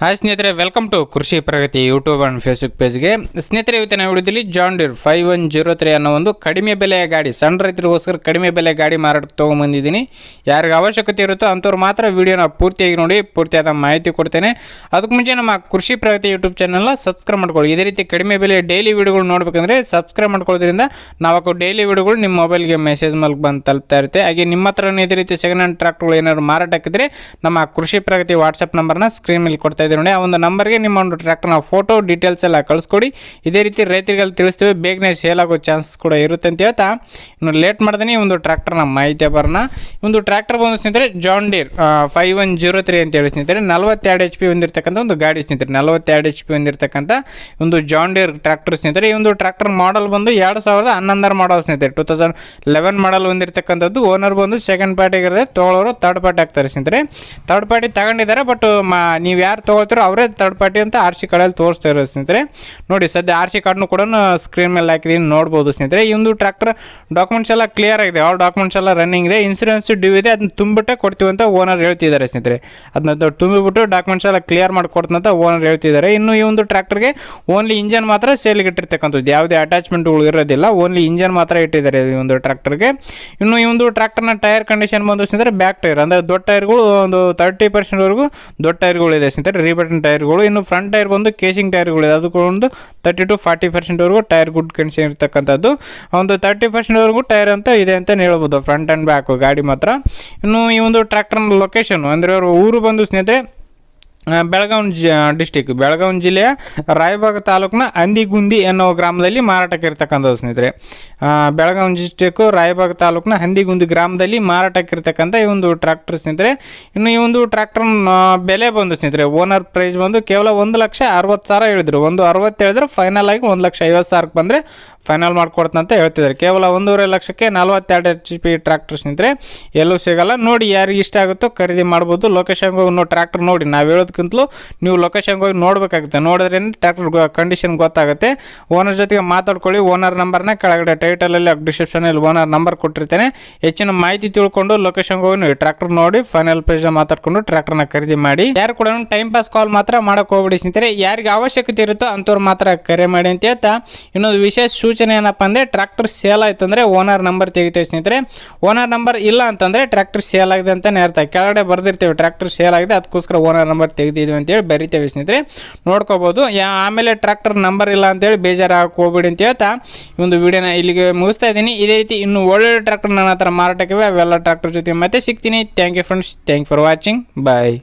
Hi ಸ್ನೇಹಿತರೆ welcome to Krishi Pragati YouTube and Facebook ಪೇಜ್ಗೆ ಸ್ನೇಹಿತರೆ ಇವತ್ತಿನ ವಿಡಿಯೋದಲ್ಲಿ John Deere five one zero three ಅನ್ನೋ ಒಂದು ಕಡಿಮೆ ಬೆಲೆಯ ಗಾಡಿ, ಸಣ್ಣ ರೈತರಿಗೋಸ್ಕರ ಕಡಿಮೆ ಬೆಲೆ ಗಾಡಿ ಮಾರಾಟಕ್ಕೆ ತೊಗೊಂಬಂದಿದ್ದೀನಿ. ಯಾರಿಗೆ ಅವಶ್ಯಕತೆ ಇರುತ್ತೋ ಅಂಥವ್ರು ಮಾತ್ರ ವಿಡಿಯೋನ ಪೂರ್ತಿಯಾಗಿ ನೋಡಿ, ಪೂರ್ತಿಯಾದ ಮಾಹಿತಿ ಕೊಡ್ತೇನೆ. ಅದಕ್ಕೆ ಮುಂಚೆ ನಮ್ಮ ಕೃಷಿ ಪ್ರಗತಿ ಯೂಟ್ಯೂಬ್ ಚಾನಲ್ನ ಸಬ್ಸ್ಕ್ರೈಬ್ ಮಾಡ್ಕೊಳ್ಳಿ. ಇದೇ ರೀತಿ ಕಡಿಮೆ ಬೆಲೆ ಡೈಲಿ ವೀಡಿಯೋಗಳು ನೋಡಬೇಕಂದ್ರೆ ಸಬ್ಸ್ಕ್ರೈಬ್ ಮಾಡ್ಕೊಳ್ಳೋದ್ರಿಂದ ನಾವು ಡೈಲಿ ವೀಡಿಯೋಗಳು ನಿಮ್ಮ ಮೊಬೈಲ್ಗೆ ಮೆಸೇಜ್ ಮೂಲಕ ಬಂದು ತಲುಪ್ತಾ ಇರುತ್ತೆ. ಹಾಗೆ ನಿಮ್ಮ ಹತ್ರ ಇದೇ ರೀತಿ ಸೆಕೆಂಡ್ ಹ್ಯಾಂಡ್ ಟ್ರಾಕ್ಟರ್ಗಳು ಏನಾದ್ರು ಮಾರಾಟಕ್ಕಿದ್ರೆ ನಮ್ಮ ಕೃಷಿ ಪ್ರಗತಿ ವಾಟ್ಸಪ್ ನಂಬರ್ನ ಸ್ಕ್ರೀನ್ ಮೇಲೆ ಕೊಡ್ತಾ ಇದ್ದೀವಿ ನೋಡಿ, ಆ ಒಂದು ನಂಬರ್ಗೆ ನಿಮ್ಮ ಒಂದು ಟ್ರ್ಯಾಕ್ಟರ್ನ ಫೋಟೋ ಡೀಟೇಲ್ಸ್ ಎಲ್ಲ ಕಳಿಸ್ಕೊಡಿ. ಇದೇ ರೀತಿ ರೈತರಿಗೆಲ್ಲ ತಿಳಿಸ್ತೀವಿ, ಬೇಗನೆ ಸೇಲ್ ಆಗೋ ಚಾನ್ಸ್ ಕೂಡ ಇರುತ್ತೆ ಅಂತ ಹೇಳ್ತಾ. ಇನ್ನು ಲೇಟ್ ಮಾಡ್ದೇನೆ ಒಂದು ಟ್ರ್ಯಾಕ್ಟರ್ನ ಮಾಹಿತಿ ಬರೋಣ. ಒಂದು ಟ್ರ್ಯಾಕ್ಟರ್ ಬಂದು ಸ್ನೇಹಿತರೆ John Deere five one zero three ಅಂತ ಹೇಳಿ ಸ್ನೇಹಿತರೆ, ನಲವತ್ತೆರಡು ಎಚ್ ಪಿ ಹೊಂದಿರತಕ್ಕಂಥ ಒಂದು ಗಾಡಿ ಸ್ನೇಹಿತರೆ, ನಲವತ್ತೆರಡು ಎಚ್ ಪಿ ಹೊಂದಿರತಕ್ಕಂಥ ಒಂದು ಜಾನ್ ಡೀರ್ ಟ್ರ್ಯಾಕ್ಟರ್ ಸ್ನೇಹಿತರೆ. ಈ ಒಂದು ಟ್ರ್ಯಾಕ್ಟರ್ ಮಾಡಲ್ ಬಂದು ಎರಡು ಸಾವಿರದ ಹನ್ನೊಂದರ ಮಾಡಲ್ ಸ್ನೇಹಿತರೆ. ಟೂ ತೌಸಂಡ್ ಲೆವೆನ್ ಮಾಡಲ್ ಹೊಂದಿರತಕ್ಕಂಥದ್ದು. ಓನರ್ ಬಂದು ಸೆಕೆಂಡ್ ಪಾರ್ಟಿಗಿರುತ್ತೆ ತೊಗೊಳೋರು ತರ್ಡ್ ಪಾರ್ಟಿ ಆಗ್ತಾರೆ ಸ್ನೇಹಿತರೆ. ತರ್ಡ್ ಪಾರ್ಟಿ ತಗೊಂಡಿದ್ದಾರೆ ಬಟ್ ಮಾ ನೀವು ಯಾರು ತೊಗೊಳ್ತೀರೋ ಅವರೇ ಥರ್ಡ್ ಪಾರ್ಟಿ ಅಂತ ಆರ್ ಸಿ ಕಾರ್ಡಲ್ಲಿ ತೋರಿಸ್ತಾ ಇರೋ ಸ್ನೇಹಿತರೆ. ನೋಡಿ, ಸದ್ಯ ಆರ್ ಸಿ ಕಾರ್ಡ್ನು ಕೂಡ ಸ್ಕ್ರೀನ್ ಮೇಲೆ ಹಾಕಿದ್ದೀನಿ ನೋಡ್ಬೋದು ಸ್ನೇಹಿತರೆ. ಈ ಒಂದು ಟ್ರ್ಯಾಕ್ಟರ್ ಡಾಕ್ಯುಮೆಂಟ್ಸ್ ಎಲ್ಲ ಕ್ಲಿಯರ್ ಆಗಿದೆ ಆಲ್ ಡಾಕ್ಯುಮೆಂಟ್ಸ್ ಎಲ್ಲ ರನ್ನಿಂಗ್ ಇದೆ. ಇನ್ಸೂರೆನ್ಸ್ ಡ್ಯೂ ಇದೆ ಅದನ್ನ ತುಂಬಿಟ್ಟೆ ಕೊಡ್ತೀವಿ ಅಂತ ಓನರ್ ಹೇಳ್ತಿದ್ದಾರೆ ಸ್ನೇಹಿತರೆ. ಅದನ್ನ ತುಂಬಿಬಿಟ್ಟು ಡಾಕ್ಯುಮೆಂಟ್ಸ್ ಎಲ್ಲ ಕ್ಲಿಯರ್ ಮಾಡಿಕೊಡ್ತಂತ ಓನರ್ ಹೇಳ್ತಿದ್ದಾರೆ. ಇನ್ನು ಈ ಒಂದು ಟ್ರ್ಯಾಕ್ಟರ್ಗೆ ಓನ್ಲಿ ಇಂಜನ್ ಮಾತ್ರ ಸೇಲ್ಗೆ ಇಟ್ಟಿರ್ತಕ್ಕಂಥದ್ದು. ಯಾವುದೇ ಅಟ್ಯಾಚ್ಮೆಂಟ್ಗಳು ಇರೋದಿಲ್ಲ ಓನ್ಲಿ ಇಂಜನ್ ಮಾತ್ರ ಇಟ್ಟಿದ್ದಾರೆ ಈ ಒಂದು ಟ್ರ್ಯಾಕ್ಟರ್ಗೆ ಇನ್ನು ಈ ಒಂದು ಟ್ರ್ಯಾಕ್ಟರ್ನ ಟೈರ್ ಕಂಡೀಷನ್ ಬಂದು ಸ್ನೇಹಿತರೆ ಬ್ಯಾಕ್ ಟೈರ್ ಅಂದರೆ ದೊಡ್ಡ ಟೈರ್ಗಳು ಒಂದು ತರ್ಟಿ ಪರ್ಸೆಂಟ್ವರೆಗೂ ದೊಡ್ಡ ಟೈರ್ಗಳು ಇದೆ ಸ್ನೇಹಿತರೆ. ರೀಬಟನ್ ಟೈರ್ಗಳು ಇನ್ನು ಫ್ರಂಟ್ ಟೈರ್ ಬಂದು ಕೇಸಿಂಗ್ ಟೈರ್ಗಳು ಇದೆ. ಕೂಡ ಒಂದು ತರ್ಟಿ ಟು ಫಾರ್ಟಿ ಪರ್ಸೆಂಟ್ವರೆಗೂ ಟೈರ್ ಗುಡ್ ಕಂಡೀಷನ್ ಇರ್ತಕ್ಕಂಥದ್ದು. ಒಂದು ತರ್ಟಿ ಪರ್ಸೆಂಟ್ವರೆಗೂ ಟೈರ್ ಅಂತ ಇದೆ ಅಂತ ಹೇಳ್ಬೋದು ಫ್ರಂಟ್ ಆ್ಯಂಡ್ ಬ್ಯಾಕು ಗಾಡಿ ಮಾತ್ರ. ಇನ್ನು ಈ ಒಂದು ಟ್ರ್ಯಾಕ್ಟರ್ನ ಲೊಕೇಶನ್ ಅಂದರೆ ಅವರು ಊರು ಬಂದು ಸ್ನೇಹಿತರೆ ಬೆಳಗಾವಿ ಜಿ ಡಿಸ್ಟಿಕ್ ಬೆಳಗಾವಿ ಜಿಲ್ಲೆಯ ರಾಯಬಾಗ ತಾಲೂಕಿನ ಹಂದಿಗುಂದಿ ಅನ್ನೋ ಗ್ರಾಮದಲ್ಲಿ ಮಾರಾಟಕ್ಕೆ ಇರ್ತಕ್ಕಂಥದ್ದು ಸ್ನೇಹಿತರೆ. ಬೆಳಗಾವಿ ಡಿಸ್ಟಿಕ್ಕು ರಾಯಬಾಗ ತಾಲೂಕಿನ ಹಂದಿಗುಂದಿ ಗ್ರಾಮದಲ್ಲಿ ಮಾರಾಟಕ್ಕೆ ಇರ್ತಕ್ಕಂಥ ಈ ಒಂದು ಟ್ರ್ಯಾಕ್ಟರ್ ಸ್ನೇಹಿತರೆ. ಇನ್ನು ಈ ಒಂದು ಟ್ರ್ಯಾಕ್ಟರ್ ಬೆಲೆ ಬಂದು ಸ್ನೇಹಿತರೆ ಓನರ್ ಪ್ರೈಸ್ ಬಂದು ಕೇವಲ ಒಂದು ಲಕ್ಷ ಅರವತ್ತು ಸಾವಿರ ಹೇಳಿದರು. ಒಂದು ಅರವತ್ತು ಹೇಳಿದ್ರೆ ಫೈನಲ್ ಆಗಿ ಒಂದು ಲಕ್ಷ ಐವತ್ತು ಸಾವಿರಕ್ಕೆ ಬಂದರೆ ಫೈನಲ್ ಮಾಡಿಕೊಡ್ತಂತ ಹೇಳ್ತಿದ್ದಾರೆ. ಕೇವಲ ಒಂದೂವರೆ ಲಕ್ಷಕ್ಕೆ ನಲ್ವತ್ತೆರಡು ಎಚ್ ಪಿ ಟ್ರ್ಯಾಕ್ಟರ್ ಸ್ನೇಹಿತರೆ. ಎಲ್ಲೂ ಸಿಗಲ್ಲ. ನೋಡಿ ಯಾರಿಗೆ ಇಷ್ಟ ಆಗುತ್ತೋ ಖರೀದಿ ಮಾಡ್ಬೋದು. ಲೊಕೇಶನ್ಗೆ ಟ್ರ್ಯಾಕ್ಟರ್ ನೋಡಿ. ನಾವು ಹೇಳೋದಕ್ಕಿಂತಲೂ ನೀವು ಲೊಕೇಶನ್ಗೆ ಹೋಗಿ ನೋಡಬೇಕಾಗುತ್ತೆ. ನೋಡಿದ್ರೆ ಟ್ರ್ಯಾಕ್ಟರ್ ಕಂಡೀಷನ್ ಗೊತ್ತಾಗುತ್ತೆ. ಓನರ್ ಜೊತೆಗೆ ಮಾತಾಡ್ಕೊಳ್ಳಿ. ಓನರ್ ನಂಬರ್ನ ಕೆಳಗಡೆ ಟೈಟಲಲ್ಲಿ ಡಿಸ್ಕ್ರಿಪ್ಷನಲ್ಲಿ ಓನರ್ ನಂಬರ್ ಕೊಟ್ಟಿರ್ತೇನೆ. ಹೆಚ್ಚಿನ ಮಾಹಿತಿ ತಿಳ್ಕೊಂಡು ಲೊಕೇಶನ್ಗೆ ಹೋಗಿ ನೀವು ಟ್ರ್ಯಾಕ್ಟರ್ ನೋಡಿ ಫೈನಲ್ ಪ್ರೈಸ್ ಮಾತಾಡ್ಕೊಂಡು ಟ್ರ್ಯಾಕ್ಟರ್ನ ಖರೀದಿ ಮಾಡಿ. ಯಾರು ಕೂಡ ಟೈಮ್ ಪಾಸ್ ಕಾಲ್ ಮಾತ್ರ ಮಾಡಕ್ಕೆ ಹೋಗ್ಬಿಡಿ ಸ್ನೇಹಿತರೆ. ಯಾರಿಗೆ ಅವಶ್ಯಕತೆ ಇರುತ್ತೋ ಅಂಥವ್ರು ಮಾತ್ರ ಕರೆ ಮಾಡಿ ಅಂತ ಹೇಳ್ತಾ, ಇನ್ನೊಂದು ವಿಶೇಷ ಸೂಚನೆ ಏನಪ್ಪ ಅಂದರೆ ಟ್ರ್ಯಾಕ್ಟರ್ ಸೇಲ್ ಆಯ್ತು ಅಂದರೆ ಓನರ್ ನಂಬರ್ ತೆಗಿತೇವೆ ಸ್ನೇಹಿತರೆ. ಓನರ್ ನಂಬರ್ ಇಲ್ಲ ಅಂತಂದರೆ ಟ್ರ್ಯಾಕ್ಟರ್ ಸೇಲ್ ಆಗಿದೆ ಅಂತಲೇ ಅರ್ಥ. ಕೆಳಗಡೆ ಬರೆದಿರ್ತೀವಿ ಟ್ರ್ಯಾಕ್ಟರ್ ಸೇಲ್ ಆಗಿದೆ, ಅದಕ್ಕೋಸ್ಕರ ಓನರ್ ನಂಬರ್ ತೆಗೆದಿದ್ವಿ ಅಂತೇಳಿ ಬರಿತೇವೆ ಸ್ನೇಹಿತರೆ. ನೋಡ್ಕೋಬೋದು. ಯಾ, ಆಮೇಲೆ ಟ್ರ್ಯಾಕ್ಟರ್ ನಂಬರ್ ಇಲ್ಲ ಅಂತೇಳಿ ಬೇಜಾರಾಗಕ್ಕೆ ಹೋಗ್ಬೇಡಿ ಅಂತ ಹೇಳ್ತಾ ಈ ಒಂದು ವಿಡಿಯೋನ ಇಲ್ಲಿಗೆ ಮುಗಿಸ್ತಾ ಇದ್ದೀನಿ. ಇದೇ ರೀತಿ ಇನ್ನು ಒಳ್ಳೊಳ್ಳೆ ಟ್ರ್ಯಾಕ್ಟರ್ ನನ್ನ ಹತ್ರ ಮಾರಾಟಕ್ಕೆ. ಅವೆಲ್ಲ ಟ್ರ್ಯಾಕ್ಟರ್ ಜೊತೆ ಮತ್ತೆ ಸಿಗ್ತೀನಿ. Thank you friends thank for watching bye